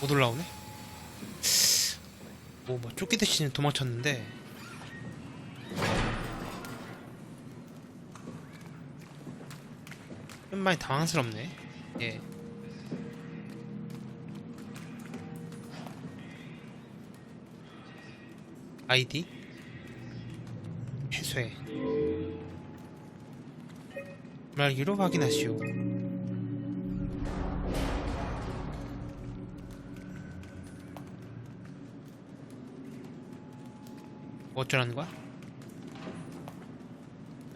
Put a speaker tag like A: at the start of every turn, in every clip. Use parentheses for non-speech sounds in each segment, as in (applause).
A: 못 올라오네? 뭐, 뭐, 쫓기듯이 도망쳤는데. 좀 많이 당황스럽네. 예. 아이디? 해쇄. 말기로 확인하시오. 뭐 어쩌라는 거야?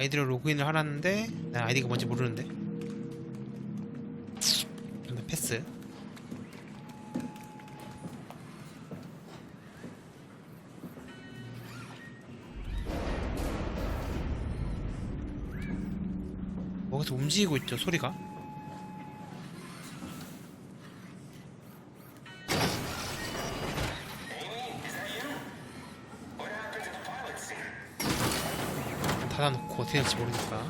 A: 아이디로 로그인을 하라는데 난 아이디가 뭔지 모르는데. 일단 패스. 뭐가서 움직이고 있죠 소리가 어떻게 될지 모르니까.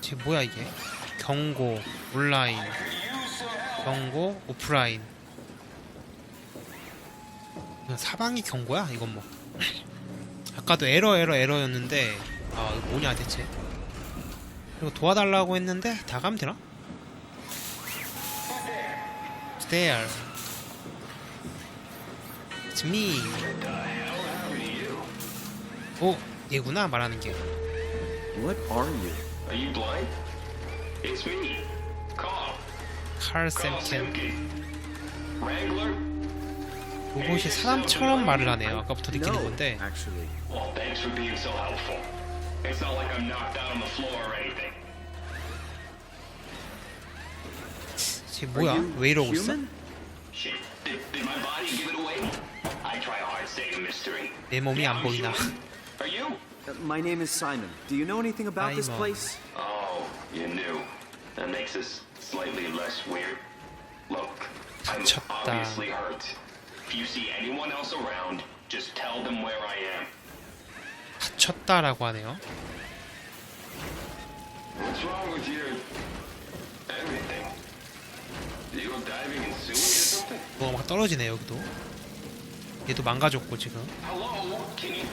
A: 쟤 뭐야 이게? 경고 온라인. 경고 오프라인. 사방이 경고야? 이건 뭐. (laughs) 아까도 에러 에러 에러였는데 아 이거 뭐냐 대체? 그리고 도와달라고 했는데 다 가면 되나? There. It's me. 오 얘구나 말하는 게
B: What are you?
C: Are you blind? It's me, Carl.
A: 칼
C: Carl
A: 샘켄
C: Simke. Wrangler?
A: 로봇이 사람처럼 말을 하네요 아까부터 느끼는
B: No,
A: 건데
B: actually.
C: Well, thanks for being so helpful. It's not like I'm knocked out on the floor or anything.
A: 쟤
B: Are
A: 뭐야
B: you
A: 왜 이러고 있어?
C: Shit, did, did my body give it away? I try hard to stay a mystery.
A: 내 몸이 안 보이나.
C: Are you?
B: Uh, my name is Simon. Do you know anything about this
A: Simon.
B: place?
C: Oh, you knew. That makes this slightly less weird. Look, I'm
A: 미쳤다.
C: obviously hurt. If you see anyone else around, just tell them where I am.
A: 다쳤다라고 하네요
C: What's wrong with your everything? You go diving in sewage or something?
A: 뭐가 막 떨어지네 여기도 얘도 망가졌고 지금
C: Hello? Can you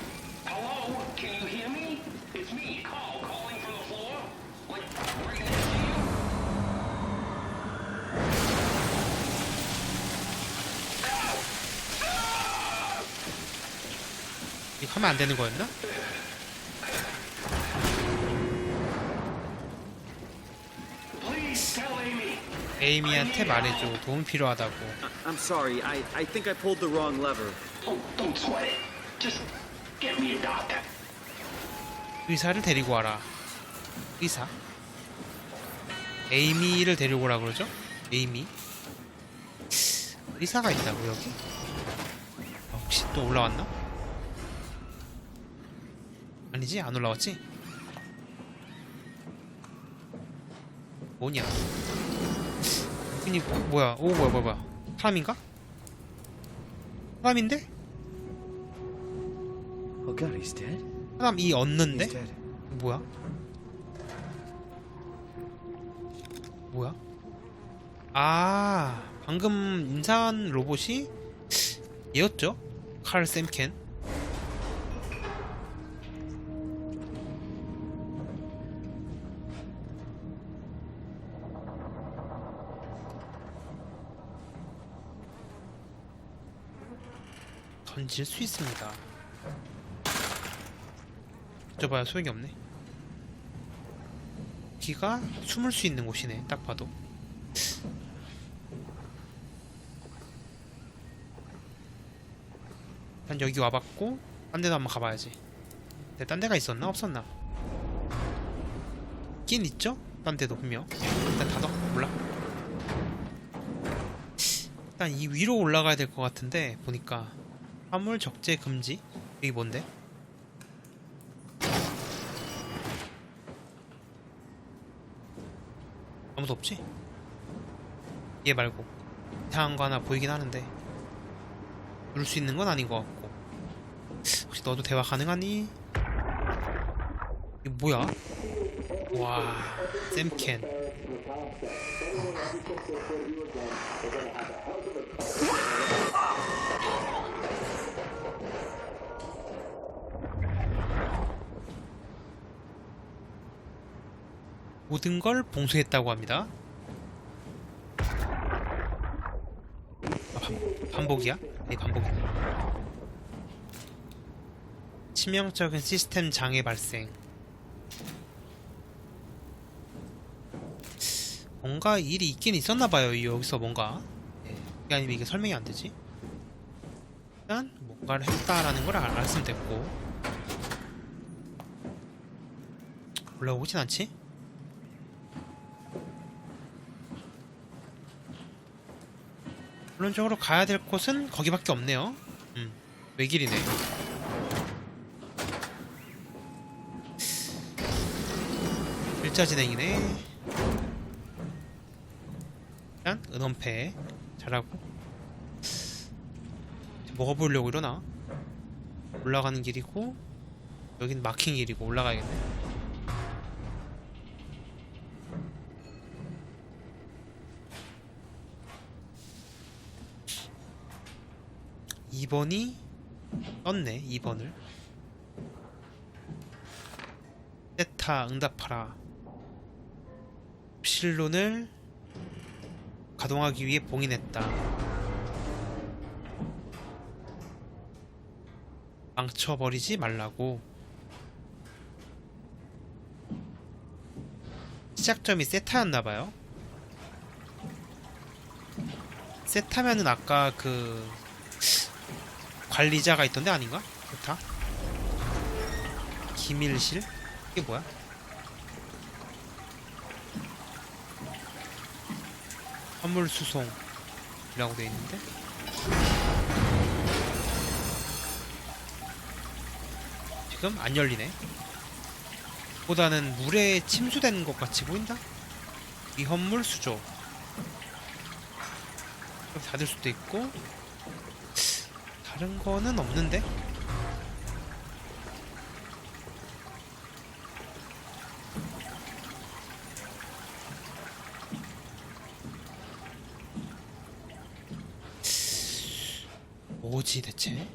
C: Hello? Can you hear me? It's me, Carl, calling from the floor. Like right next to you.
A: 이거 하면 안 되는 거였나?
C: Please tell Amy.
A: 에이미한테 말해줘 도움 필요하다고
B: I'm sorry. I, I think I pulled the wrong lever.
C: Oh, don't sweat it. Just
A: 의사를 데리고 와라 의사 에이미를 데리고 오라 그러죠? 에이미 의사가 있다고 여기? 아, 혹시 또 올라왔나? 아니지 안 올라왔지? 뭐냐 여기니 뭐야 오 뭐야 뭐야 뭐야 사람인가? 사람인데?
B: God, he's dead?
A: 사람 이 얻는데?
B: He's dead.
A: 뭐야? 뭐야? 아 방금 인사한 로봇이 얘였죠? 칼 샘켄 던질 수 있습니다 던져봐야 소용이 없네. 여기가 숨을 수 있는 곳이네 딱 봐도. 난 여기 와봤고 딴 데도 한번 가봐야지. 근데 딴 데가 있었나? 없었나? 있긴 있죠? 딴 데도 분명. 일단 닫아 몰라. 일단 이 위로 올라가야 될 것 같은데 보니까 화물 적재 금지? 여기 뭔데 아무도 없지? 얘 말고 이상한 거 하나 보이긴 하는데 누를 수 있는 건 아닌 것 같고 혹시 너도 대화 가능하니? 이거 뭐야? 와 샘켄 모든 걸 봉쇄했다고 합니다. 아, 반, 반복이야? 네, 반복이네. 치명적인 시스템 장애 발생. 뭔가 일이 있긴 있었나 봐요, 여기서 뭔가. 네, 그게 아니면 이게 설명이 안 되지? 일단, 뭔가를 했다라는 걸 알- 알았으면 됐고. 올라오진 않지? 결론적으로 가야 될 곳은 거기밖에 없네요. 음, 외길이네. 일자 진행이네. 일단 은원패 잘하고 먹어보려고 이러나? 올라가는 길이고 여긴 막힌 길이고 올라가야겠네. 2번이 떴네 2번을. 세타 응답하라. 실론을 가동하기 위해 봉인했다. 망쳐버리지 말라고. 시작점이 세타였나봐요. 세타면은 아까 그 관리자가 있던데 아닌가? 세타? 기밀실? 이게 뭐야? 화물 수송이라고 돼 있는데 지금 안 열리네. 보다는 물에 침수된 것 같이 보인다. 위험물 수조. 이렇게 닫을 수도 있고 다른 거는 없는데? 뭐지 대체?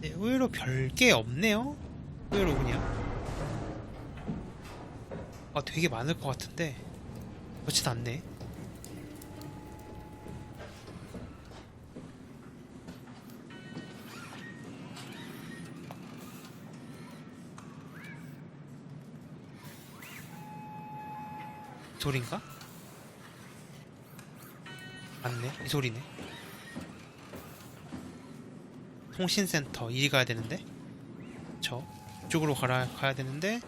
A: 네, 의외로 별게 없네요. 의외로 그냥. 아 되게 많을 것 같은데 그렇진 않네. 이 소린가? 맞네 이 소리네 통신센터 이리 가야 되는데 저 이쪽으로 가라, 가야 되는데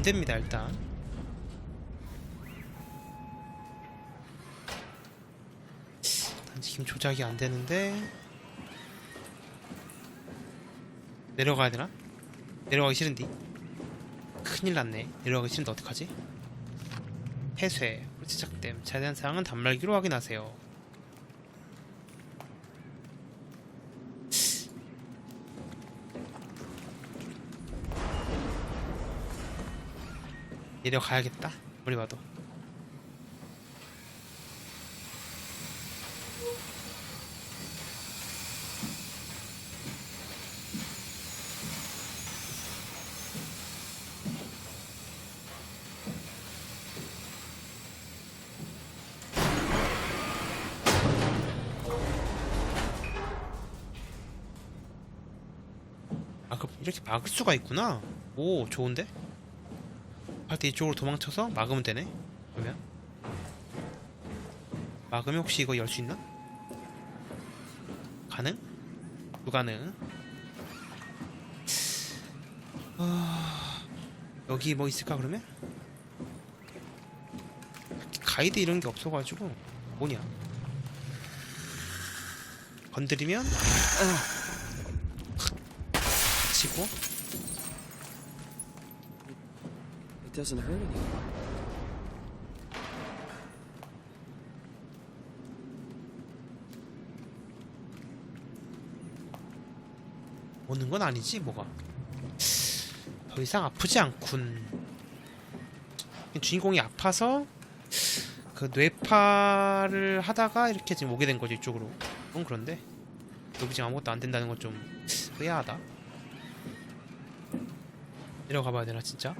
A: 안 됩니다 일단. 지금 조작이 안 되는데. 내려가야 되나? 내려가기 싫은디 큰일 났네. 내려가기 싫은데 어떡하지? 폐쇄 제작됨 자세한 사항은 단말기로 확인하세요 내려가야겠다 우리 봐도 아, 그 이렇게 막을 수가 있구나. 오, 좋은데? 할때 이쪽으로 도망쳐서 막으면 되네. 그러면 막으면 혹시 이거 열 수 있나? 가능? 불가능. 아, 여기 뭐 있을까 그러면? 가이드 이런 게 없어가지고 뭐냐? 건드리면 치고
B: It doesn't hurt anyone.
A: 오는 건 아니지 뭐가 더 이상 아프지 않군 주인공이 아파서 그 뇌파를 하다가 이렇게 지금 오게 된 거죠 이쪽으로. 그건 그런데 여기 지금 아무것도 안 된다는 건 좀 의아하다. 내려가 봐야 되나 진짜?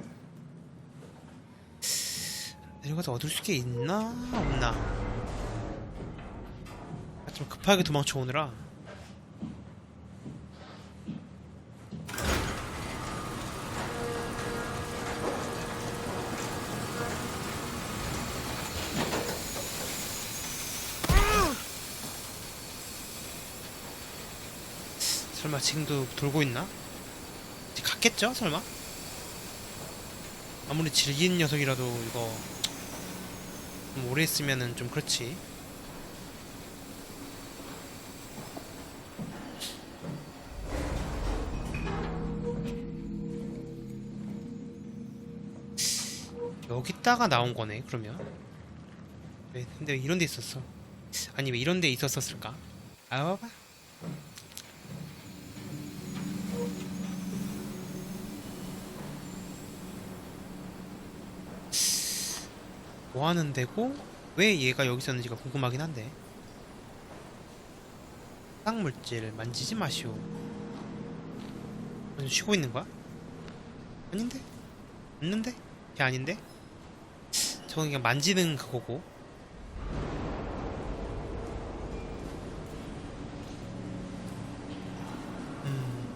A: 내려가서 얻을 수게 있나 없나? 아, 좀 급하게 도망쳐 오느라 설마 지금도 돌고 있나? 갔겠죠? 설마? 아무리 질긴 녀석이라도 이거 좀 오래 있으면은 좀 그렇지. 여기다가 나온 거네 그러면. 왜 근데 왜 이런 데 있었어. 아니 왜 이런 데 있었었을까? 아 봐봐 뭐 하는 데고 왜 얘가 여기 있었는지가 궁금하긴 한데 땅물질 만지지 마시오 쉬고 있는 거야? 아닌데? 없는데? 걔 아닌데? 저건 그냥 만지는 그거고 음.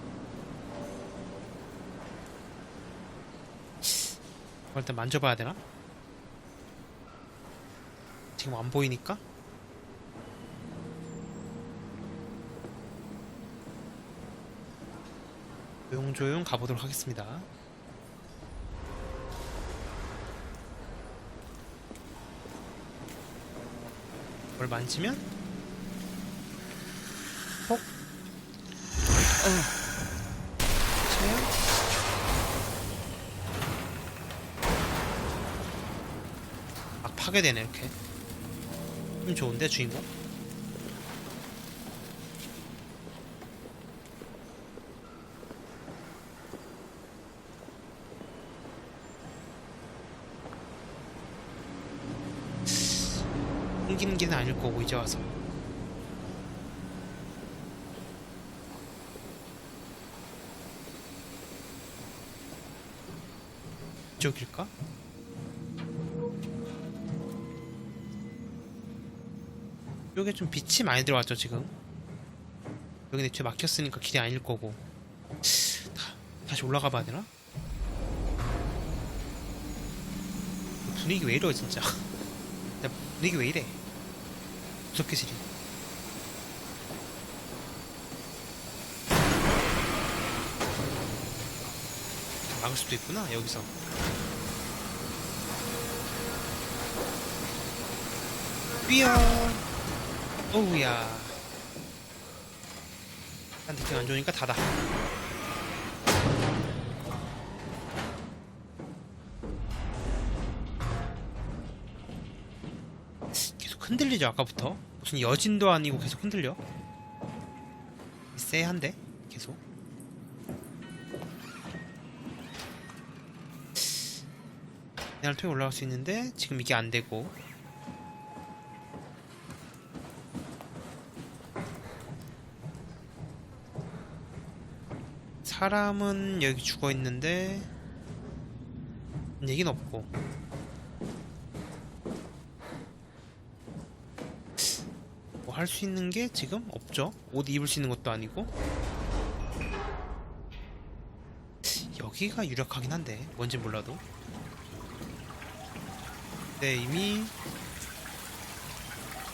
A: 일단 만져봐야 되나? 지금 안 보이니까? 조용조용 가보도록 하겠습니다. 이걸 만지면 폭 어. 체험 막 파괴되네 이렇게 힘 좋은데 주인공? 숨기는 게 아닐 거고 이제 와서 이쪽일까? 여기 좀 빛이 많이 들어왔죠 지금. 여기 애초에 막혔으니까 길이 아닐 거고. 다, 다시 올라가 봐야 되나? 분위기 왜 이러 진짜. (laughs) 야, 분위기 왜 이래? 무섭게 지리. 막을 수도 있구나 여기서. 뛰어 어우야. 난 느낌 안 좋으니까 닫아. 계속 흔들리죠 아까부터? 무슨 여진도 아니고 계속 흔들려? 쎄한데 계속? 그냥 통해 올라갈 수 있는데 지금 이게 안 되고 사람은 여기 죽어 있는데 얘긴 없고. 뭐 할 수 있는 게 지금 없죠? 옷 입을 수 있는 것도 아니고. 여기가 유력하긴 한데 뭔진 몰라도. 네 이미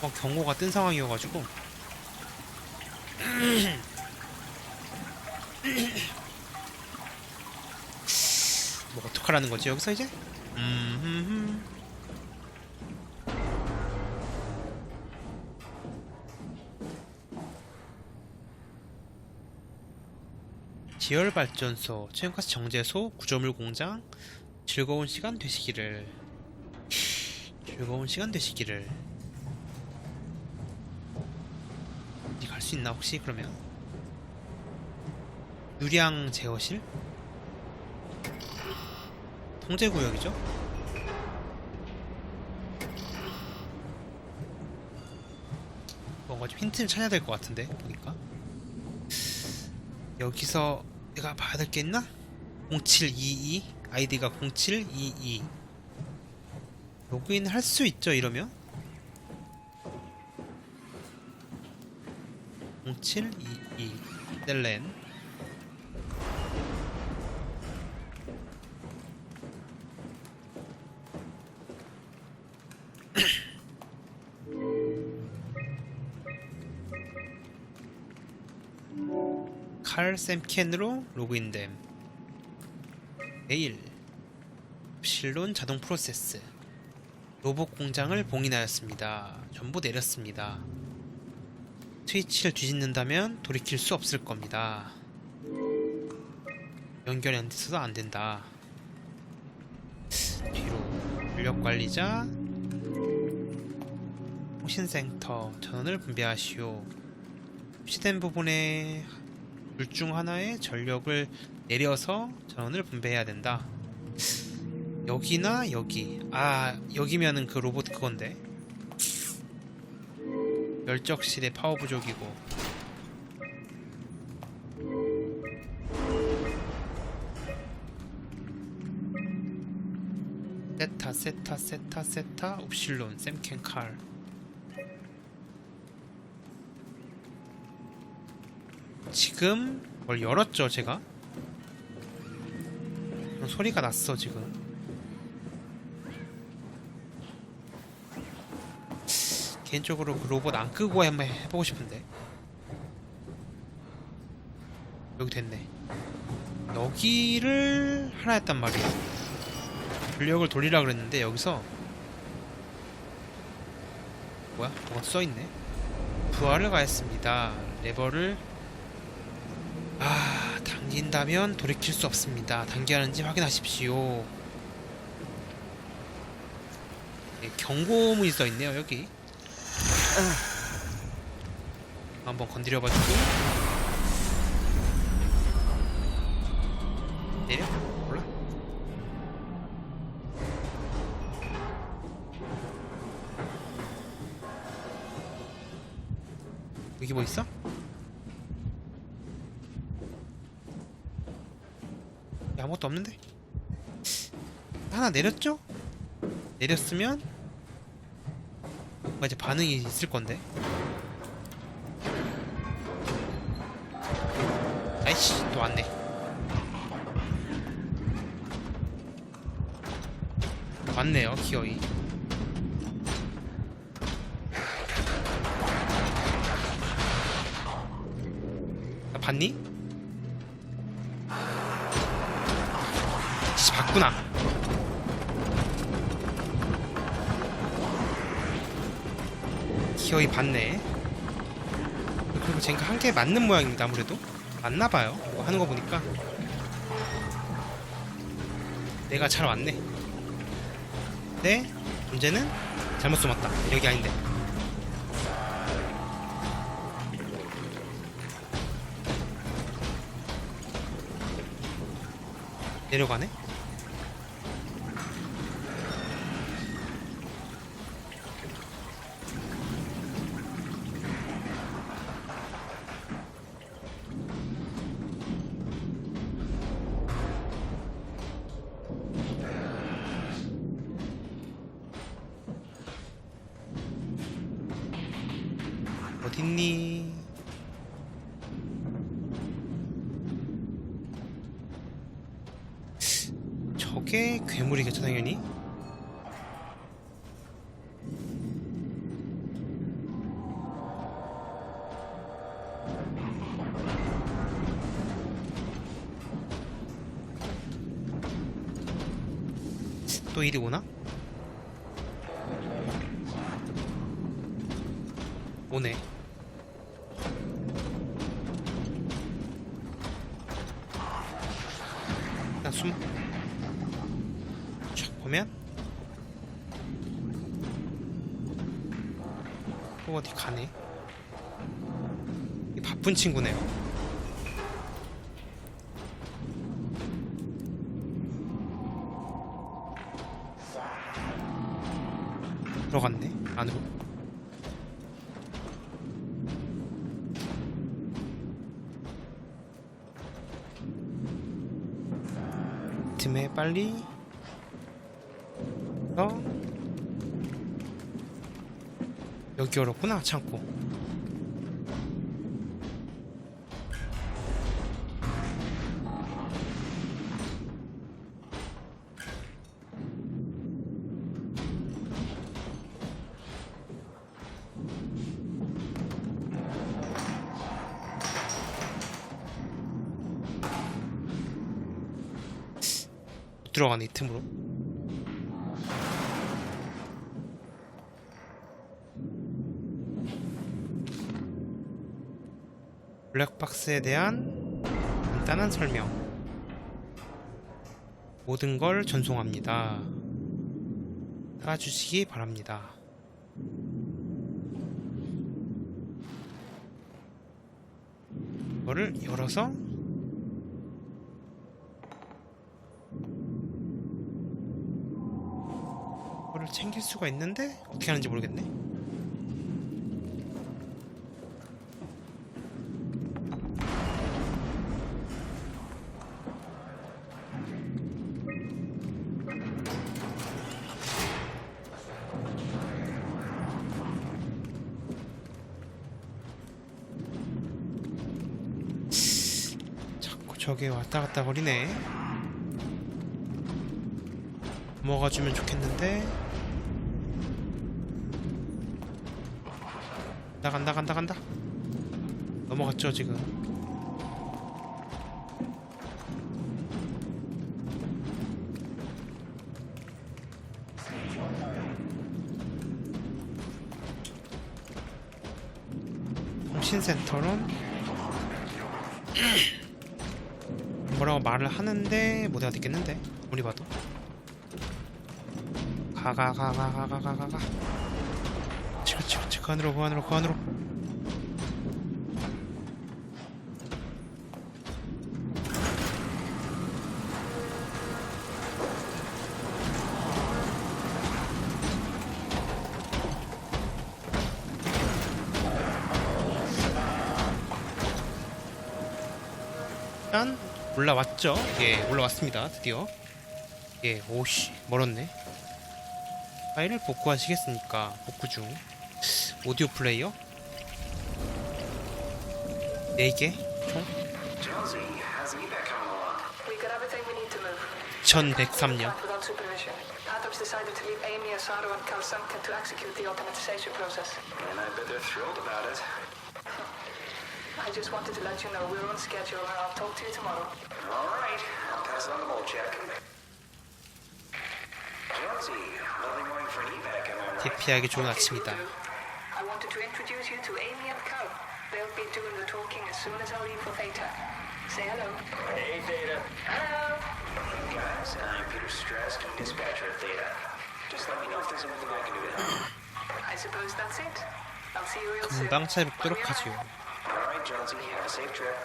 A: 어, 경고가 뜬 상황이어가지고 (clears throat) 뭐 어떡하라는 거지 여기서 이제? 음. 지열 발전소, 체육가스 정제소, 구조물 공장, 즐거운 시간 되시기를. 즐거운 시간 되시기를. 갈 수 있나 혹시 그러면? 유량 제어실? 통제구역이죠? 뭔가 좀 힌트를 찾아야 될 것 같은데 보니까. 여기서 내가 봐야 될 게 있나? 0722 아이디가 0722 로그인 할 수 있죠 이러면? 0722 넬렌. 칼 샘캔으로 로그인됨 메일 실론 자동 프로세스 로봇 공장을 봉인하였습니다. 전부 내렸습니다. 트위치를 뒤집는다면 돌이킬 수 없을 겁니다. 연결이 안 돼서도 안 된다. 뒤로 인력 관리자 통신센터 전원을 분배하시오. 표시된 부분에 둘 중 하나의 전력을 내려서 전원을 분배해야 된다. 여기나 여기. 아, 여기면은 그 로봇 그건데. 멸적실의 파워 부족이고. 세타, 세타, 세타, 세타, 옵실론, 샘켄 칼. 지금 뭘 열었죠, 제가? 어, 소리가 났어, 지금. 개인적으로 그 로봇 안 끄고 한번 해보고 싶은데 여기 됐네 여기를 하나 했단 말이야 전력을 돌리라 그랬는데 여기서 뭐야? 뭐가 써있네 부하를 가했습니다 레버를 아 당긴다면 돌이킬 수 없습니다 당겨하는지 확인하십시오 네, 경고문이 써 있네요 여기 한번 건드려봐주고 내려? 몰라? 여기 뭐 있어? 야, 아무것도 없는데? 하나 내렸죠? 내렸으면 뭔가 이제 반응이 있을 건데. 아이씨, 또 왔네. 왔네요, 기어이. 나 봤니? 씨, 봤구나. 기어이 봤네. 그리고 젠가 한 개 맞는 모양입니다. 아무래도 맞나봐요. 이거 하는 거 보니까 내가 잘 왔네. 네, 문제는 잘못 숨었다. 여기 아닌데. 내려가네. 어딨니? 저게 괴물이겠죠 당연히 또 이리 오나? 일단 숨. 촥 보면 또 어디 가네. 이 바쁜 친구네요. 빨리. 어? 여기 열었구나 창고 들어가네 이 틈으로. 블랙박스에 대한 간단한 설명. 모든 걸 전송합니다. 따라주시기 바랍니다. 이거를 열어서 이거를 챙길 수가 있는데 어떻게 하는지 모르겠네 자꾸 저게 왔다 갔다 거리네. 먹어주면 좋겠는데. 나간다 간다 간다. 넘어갔죠 지금. 통신센터론 (clears throat) 뭐라고 말을 하는데 못 알아듣겠는데 우리 봐도 가가 가가가가가가 가 치그 치그 치그 안으로 그 안으로 그 안으로. 일단 올라왔죠? 예 올라왔습니다. 드디어. 예 오씨 멀었네. 파일을 복구하시겠습니까? 복구 중 오디오 플레이어 4개 총
D: Jonesy, how's evac coming along?
E: We got everything we need to move.
A: 1103요
E: Without supervision. Adams decided to leave Amy, Asaro, and Carl Sunken to execute the automatization process.
D: And I bet they're thrilled about it.
E: I just wanted to let you know we're on schedule and I'll talk to you tomorrow.
D: All right, I'll pass on the bolt check. Jonesy, lovely morning for an evac, am I right?
A: 대피하기 좋은 아침이다
E: to introduce you to Amy and Carl. They'll be doing the talking as soon as I leave for FATAC. Say hello.
C: Hey, Data.
E: Hello.
D: Guys, I'm Peter Strask, dispatcher at Theta. Just let me know if there's anything I can do to help.
E: I suppose that's it. I'll see you real soon.
A: 금방 찾아뵙도록
E: Bye,
A: 하지요
D: All right, Jonesy, have a safe trip.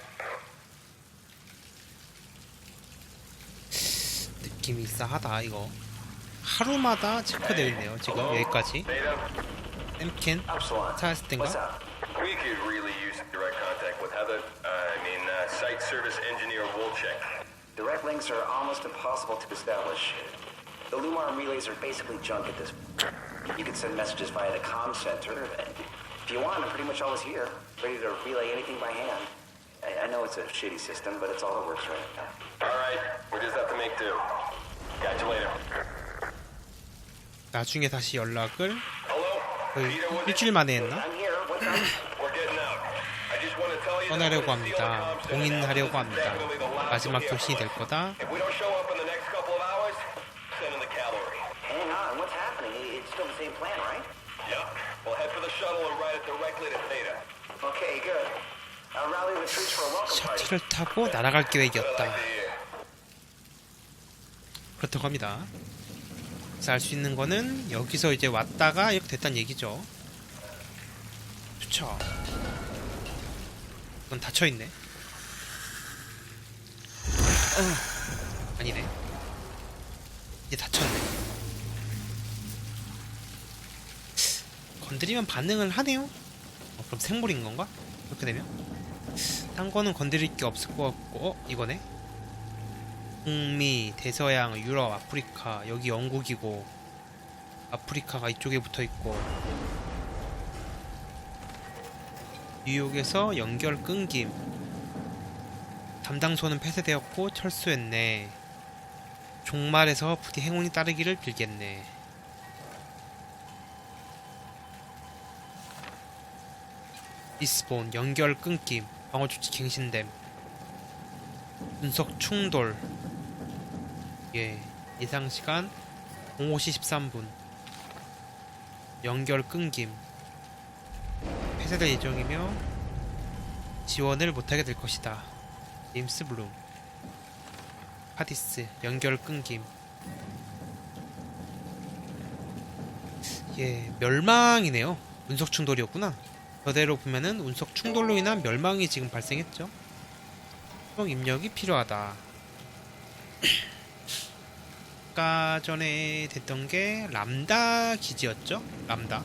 A: 느낌이 싸하다 이거 하루마다 체크되어 있네요 지금 여기까지
C: Data.
A: 샘킨
D: Upsilon,
A: 찾았을
D: what's
A: 땐가
D: up?
F: We could really use direct contact with Heather. Uh, I mean, uh, site service engineer Wolchek.
D: Direct links are almost impossible to establish. The Lumar relays are basically junk at this You can send messages via the comm center. If you want, I'm pretty much always here, ready to relay anything by hand. I, I know it's a shitty system, but it's all that works right now.
F: All right, we just have to make do. Catch you later.
A: 나중에 다시 연락을 일주일 만에 했나? 떠나려고 합니다. 봉인하려고. 합니다. 마지막 교신이 될. 거다. 셔틀을 타고 날아갈 계획이었다. 그렇다고 합니다. 그래서 알 수 있는 거는 여기서 이제 왔다가 이렇게 됐다는 얘기죠. 좋죠. 이건 닫혀있네. 어, 아니네. 이제 닫혔네. 건드리면 반응을 하네요? 어, 그럼 생물인 건가? 이렇게 되면? 딴 거는 건드릴 게 없을 것 같고, 어? 이거네? 북미, 대서양, 유럽, 아프리카 여기 영국이고 아프리카가 이쪽에 붙어 있고 뉴욕에서 연결 끊김. 담당소는 폐쇄되었고 철수했네. 종말에서 부디 행운이 따르기를 빌겠네. 리스본 연결 끊김. 방어조치 갱신됨. 분석 충돌 예 예상 시간 05시 13분. 연결 끊김. 폐쇄될 예정이며 지원을 못하게 될 것이다. 제임스 블룸. 파디스 연결 끊김. 예 멸망이네요. 운석 충돌이었구나. 저대로 보면은 운석 충돌로 인한 멸망이 지금 발생했죠. 입력이 필요하다 (clears throat) 아까 전에 됐던 게 람다 기지였죠? 람다